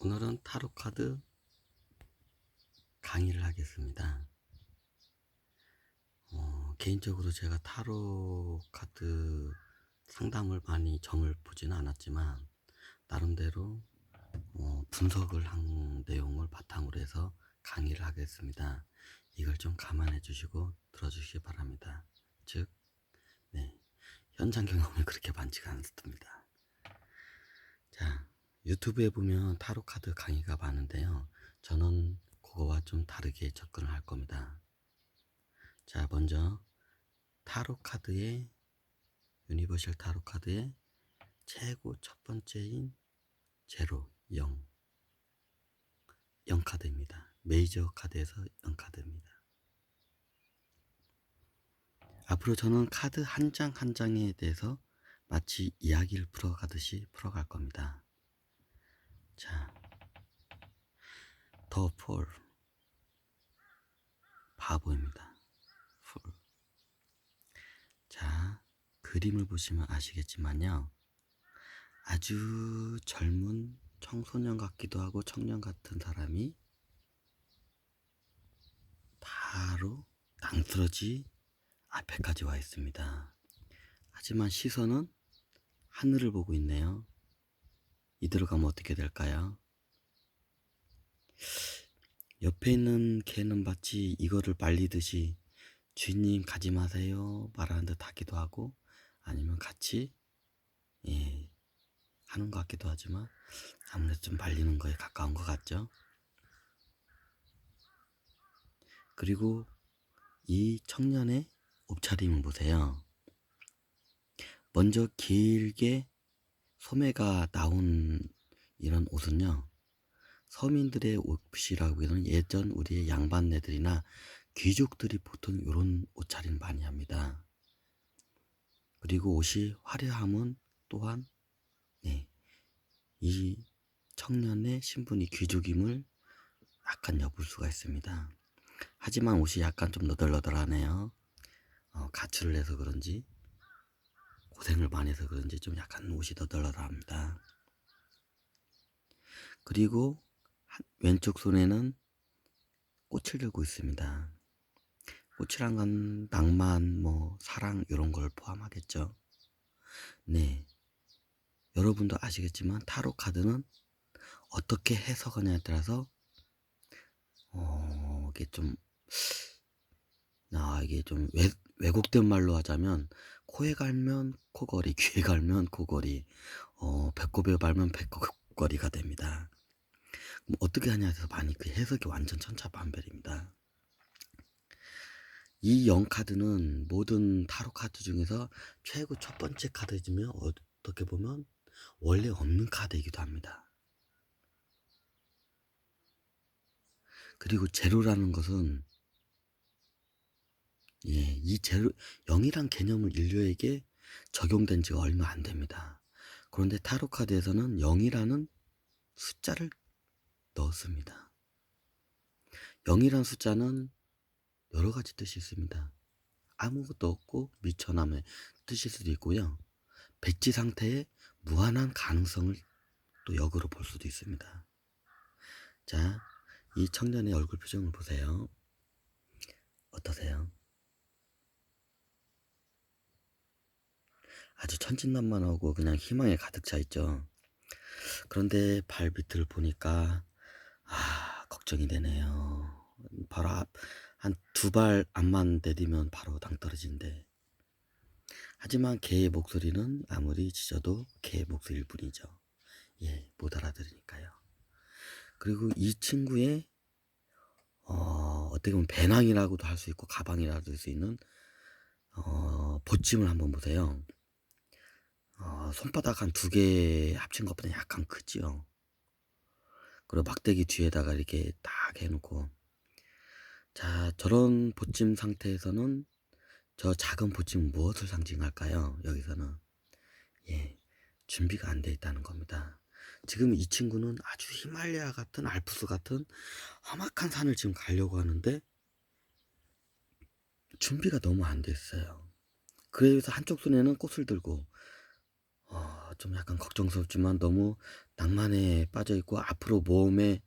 오늘은 타로 카드 강의를 하겠습니다. 어, 개인적으로 제가 타로 카드 상담을 많이 점을 보지는 않았지만 나름대로 어, 분석을 한 내용을 바탕으로 해서 강의를 하겠습니다. 이걸 좀 감안해 주시고 들어주시기 바랍니다. 즉, 네, 현장 경험이 그렇게 많지가 않습니다. 자, 유튜브에 보면 타로 카드 강의가 많은데요. 저는 그거와 좀 다르게 접근을 할 겁니다. 자, 먼저 타로 카드의 유니버셜 타로 카드의 최고 첫 번째인 제로 0 0 카드입니다. 메이저 카드에서 0 카드입니다. 앞으로 저는 카드 한 장한 장에 대해서 마치 이야기를 풀어가듯이 풀어갈 겁니다. 자, 더 폴. 바보입니다. 풀. 자, 그림을 보시면 아시겠지만요. 아주 젊은 청소년 같기도 하고 청년 같은 사람이 바로 낭스러지 앞에까지 와 있습니다. 하지만 시선은 하늘을 보고 있네요. 이대로 가면 어떻게 될까요? 옆에 있는 개는 마치 이거를 말리듯이 주인님 가지 마세요 말하는 듯 하기도 하고 아니면 같이 예 하는 것 같기도 하지만 아무래도 좀 말리는 거에 가까운 것 같죠? 그리고 이 청년의 옷차림을 보세요. 먼저 길게 소매가 나온 이런 옷은요. 서민들의 옷이라고 해서는 예전 우리의 양반네들이나 귀족들이 보통 이런 옷차림 많이 합니다. 그리고 옷이 화려함은 또한 네, 이 청년의 신분이 귀족임을 약간 엿볼 수가 있습니다. 하지만 옷이 약간 좀 너덜너덜하네요. 어, 가출을 해서 그런지 고생을 많이 해서 그런지 좀 약간 옷이 너덜너덜합니다. 그리고 한- 왼쪽 손에는 꽃을 들고 있습니다. 꽃이란 건 낭만, 뭐 사랑 이런 걸 포함하겠죠. 네, 여러분도 아시겠지만 타로 카드는 어떻게 해석하냐에 따라서 어 이게 좀 아, 이게 좀 외, 왜곡된 말로 하자면 코에 갈면 코걸이, 귀에 갈면 코걸이, 어, 배꼽에 갈면 배꼽걸이가 됩니다. 그럼 어떻게 하냐에 따라서 많이 그 해석이 완전 천차만별입니다. 이 0카드는 모든 타로 카드 중에서 최고 첫 번째 카드이며 어떻게 보면 원래 없는 카드이기도 합니다. 그리고 제로라는 것은 예, 이 제로, 0이란 개념을 인류에게 적용된 지가 얼마 안 됩니다. 그런데 타로 카드에서는 0이라는 숫자를 넣었습니다. 0이란 숫자는 여러 가지 뜻이 있습니다. 아무것도 없고 미천함의 뜻일 수도 있고요. 백지 상태의 무한한 가능성을 또 역으로 볼 수도 있습니다. 자, 이 청년의 얼굴 표정을 보세요. 어떠세요? 아주 천진난만하고 그냥 희망에 가득 차 있죠. 그런데 발 밑을 보니까 아 걱정이 되네요. 바로 앞 한 두 발 앞만 내디면 바로 당 떨어진대. 하지만 개의 목소리는 아무리 짖어도 개의 목소리일 뿐이죠. 예, 못 알아들으니까요. 그리고 이 친구의 어, 어떻게 보면 배낭이라고도 할 수 있고 가방이라도 할 수 있는 어, 보찜을 한번 보세요. 어, 손바닥 한 두 개 합친 것보다 약간 크지요. 그리고 막대기 뒤에다가 이렇게 딱 해놓고 자 저런 보찜 상태에서는 저 작은 보찜은 무엇을 상징할까요? 여기서는 예 준비가 안 돼 있다는 겁니다. 지금 이 친구는 아주 히말라야 같은 알프스 같은 험악한 산을 지금 가려고 하는데 준비가 너무 안 됐어요. 그래서 한쪽 손에는 꽃을 들고 어, 좀 약간 걱정스럽지만 너무 낭만에 빠져 있고 앞으로 모험에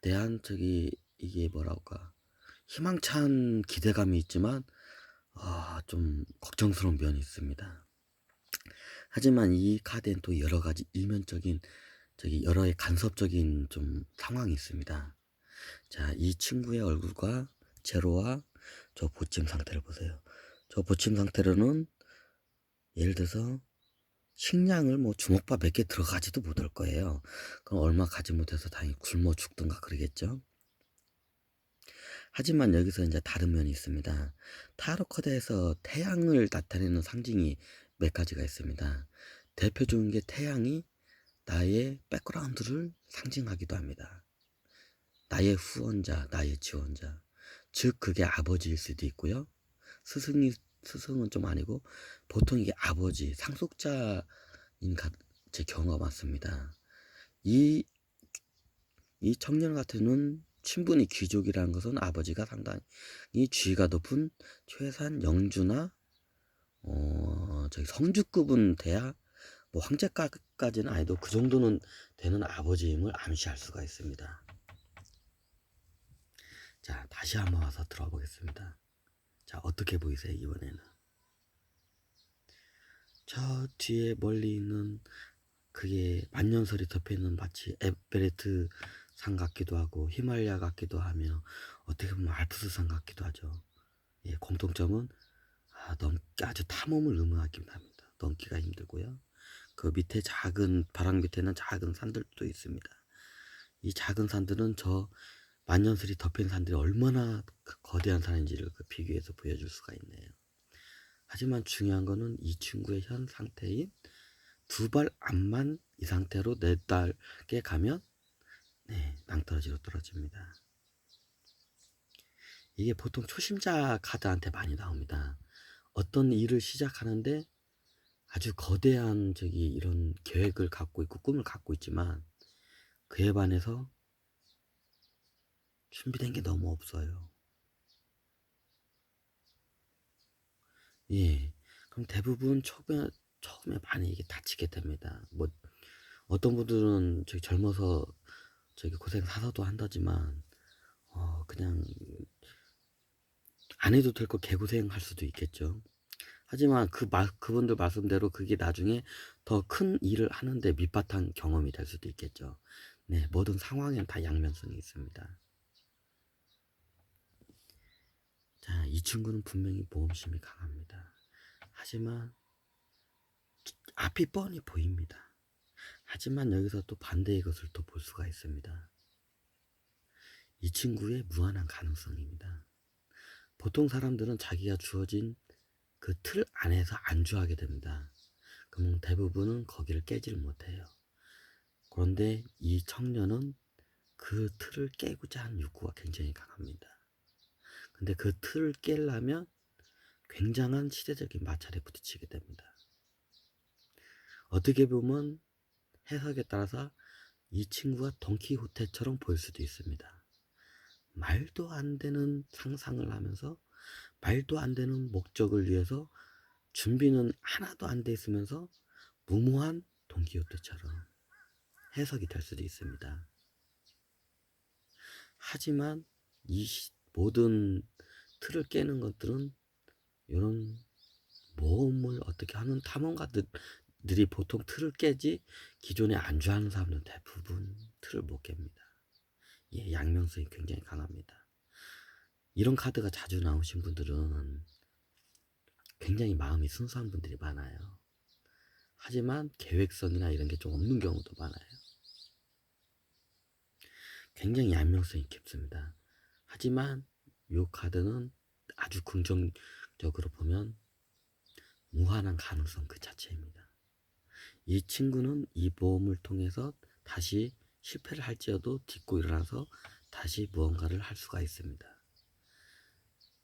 대한 저기 이게 뭐랄까 희망찬 기대감이 있지만 아, 좀 걱정스러운 면이 있습니다. 하지만 이 카드엔 또 여러 가지 일면적인 저기 여러의 간섭적인 좀 상황이 있습니다. 자, 이 친구의 얼굴과 제로와 저 보침 상태를 보세요. 저 보침 상태로는 예를 들어서 식량을 뭐 주먹밥 몇 개 들어가지도 못할 거예요. 그럼 얼마 가지 못해서 당연히 굶어 죽든가 그러겠죠. 하지만 여기서 이제 다른 면이 있습니다. 타로 카드에서 태양을 나타내는 상징이 몇 가지가 있습니다. 대표적인 게 태양이 나의 백그라운드를 상징하기도 합니다. 나의 후원자, 나의 지원자. 즉, 그게 아버지일 수도 있고요. 스승이, 스승은 좀 아니고, 보통 이게 아버지, 상속자인 가- 제 경우가 많습니다. 이, 이 청년 같은 친분이 귀족이라는 것은 아버지가 상당히 지위가 높은 최소한 영주나, 어, 저기 성주급은 돼야 뭐 황제까지는 아니도 그 정도는 되는 아버지임을 암시할 수가 있습니다. 자, 다시 한번 와서 들어보겠습니다. 자, 어떻게 보이세요, 이번에는? 저 뒤에 멀리 있는 그게 만년설이 덮여 있는 마치 에베레트 산 같기도 하고 히말라야 같기도 하며 어떻게 보면 알프스 산 같기도 하죠. 예, 공통점은 아, 넘기 아주 탐험을 의무하긴 합니다. 넘기가 힘들고요. 그 밑에 작은 바람 밑에는 작은 산들도 있습니다. 이 작은 산들은 저 만년설이 덮인 산들이 얼마나 그 거대한 산인지를 그 비교해서 보여줄 수가 있네요. 하지만 중요한 거는 이 친구의 현 상태인 두 발 앞만 이 상태로 네 달게 가면 네, 낭떠러지로 떨어집니다. 이게 보통 초심자 카드한테 많이 나옵니다. 어떤 일을 시작하는데 아주 거대한 저기 이런 계획을 갖고 있고 꿈을 갖고 있지만 그에 반해서 준비된 게 너무 없어요. 예. 그럼 대부분 처음에, 처음에 많이 이게 다치게 됩니다. 뭐, 어떤 분들은 저기 젊어서 저기 고생 사서도 한다지만, 어, 그냥, 안 해도 될 거 개고생 할 수도 있겠죠. 하지만 그 마, 그분들 말씀대로 그게 나중에 더 큰 일을 하는데 밑바탕 경험이 될 수도 있겠죠. 네, 모든 상황에는 다 양면성이 있습니다. 자, 이 친구는 분명히 모험심이 강합니다. 하지만 앞이 뻔히 보입니다. 하지만 여기서 또 반대의 것을 또 볼 수가 있습니다. 이 친구의 무한한 가능성입니다. 보통 사람들은 자기가 주어진 그 틀 안에서 안주하게 됩니다. 그럼 대부분은 거기를 깨지를 못해요. 그런데 이 청년은 그 틀을 깨고자 하는 욕구가 굉장히 강합니다. 근데 그 틀을 깨려면 굉장한 시대적인 마찰에 부딪히게 됩니다. 어떻게 보면 해석에 따라서 이 친구가 돈키호테처럼 보일 수도 있습니다. 말도 안 되는 상상을 하면서 말도 안 되는 목적을 위해서 준비는 하나도 안 돼 있으면서 무모한 돈키호테처럼 해석이 될 수도 있습니다. 하지만 이 모든 틀을 깨는 것들은 이런 모험을 어떻게 하는 탐험가들이 보통 틀을 깨지 기존에 안주하는 사람들은 대부분 틀을 못 깹니다. 예, 양면성이 굉장히 강합니다. 이런 카드가 자주 나오신 분들은 굉장히 마음이 순수한 분들이 많아요. 하지만 계획성이나 이런 게 좀 없는 경우도 많아요. 굉장히 양면성이 깊습니다. 하지만 이 카드는 아주 긍정적으로 보면 무한한 가능성 그 자체입니다. 이 친구는 이 모험을 통해서 다시 실패를 할지라도 딛고 일어나서 다시 무언가를 할 수가 있습니다.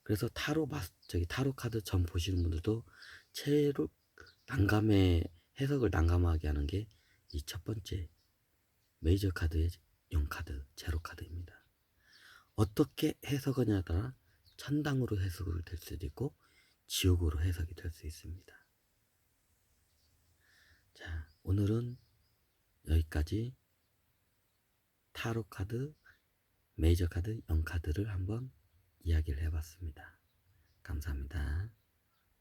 그래서 타로 마 저기 타로 카드 전 보시는 분들도 최로 난감의 해석을 난감하게 하는 게 이 첫 번째 메이저 카드의 0 카드, 제로 카드입니다. 어떻게 해석하냐에 따라 천당으로 해석을 될 수도 있고 지옥으로 해석이 될 수 있습니다. 자, 오늘은 여기까지 타로 카드, 메이저 카드, 0카드를 한번 이야기를 해봤습니다. 감사합니다.